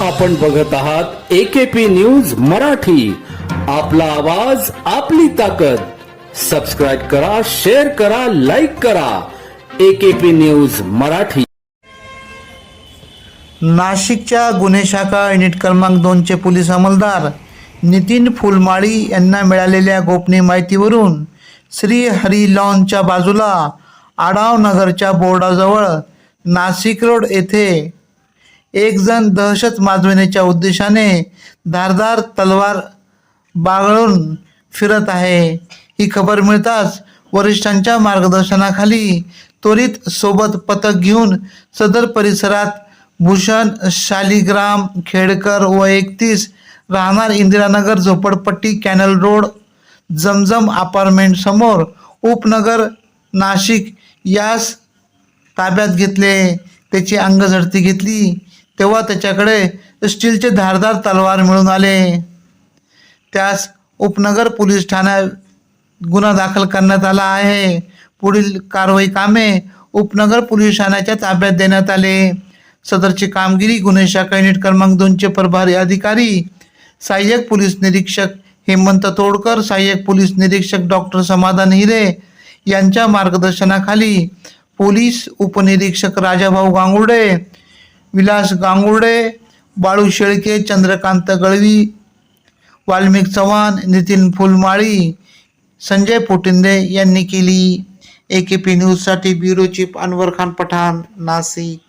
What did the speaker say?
आपण बघत आहात एकेपी न्यूज मराठी. आपला आवाज आपली ताकद. सबस्क्राईब करा शेअर करा लाईक करा. AKP news Marathi. नाशिकच्या गुन्हे शाखा युनिट क्रमांक दोनचे पोलीस अंमलदार नितीन फुलमाळी यांना मिळालेल्या गोपनीय माहितीवरून श्री हरी लॉनच्या बाजूला आडाव नगरच्या बोर्डाजवळ नाशिक रोड येथे एक जण दहशत माजविण्याच्या उद्देशाने धारदार तलवार बागळून फिरत आहे. ही खबर मिळताच वरिष्ठांच्या मार्गदर्शनाखाली त्वरित सोबत पथक घेऊन सदर परिसरात भूषण शालिग्राम खेडकर व एकतीस राहणार इंदिरानगर झोपडपट्टी कॅनल रोड जमजम अपार्टमेंट समोर उपनगर नाशिक यास ताब्यात घेतले. त्याची अंगझडती घेतली. तेव्हा त्याच्याकडे स्टीलचे धारदार तलवार मिळून आले. त्यास उपनगर पोलीस ठाण्यात गुन्हा दाखल करण्यात आला आहे. पुढील कारवाई कामे उपनगर पोलीस ठाण्याच्या ताब्यात देण्यात आले. सदरची कामगिरी गुन्हे शाखा युनिट क्रमांक दोनचे प्रभारी अधिकारी सहाय्यक पोलीस निरीक्षक हेमंत तोडकर सहाय्यक पोलीस निरीक्षक डॉक्टर समाधान हिरे यांच्या मार्गदर्शनाखाली पोलीस उपनिरीक्षक राजाभाऊ गांगुर्डे विलास गांगुर्डे बाळू शेळके चंद्रकांत गळवी वाल्मिक चव्हाण नितीन फुलमाळी संजय पोटिंदे यांनी केली. ए के पी न्यूजसाठी ब्युरो चीफ अनवर खान पठाण नाशिक.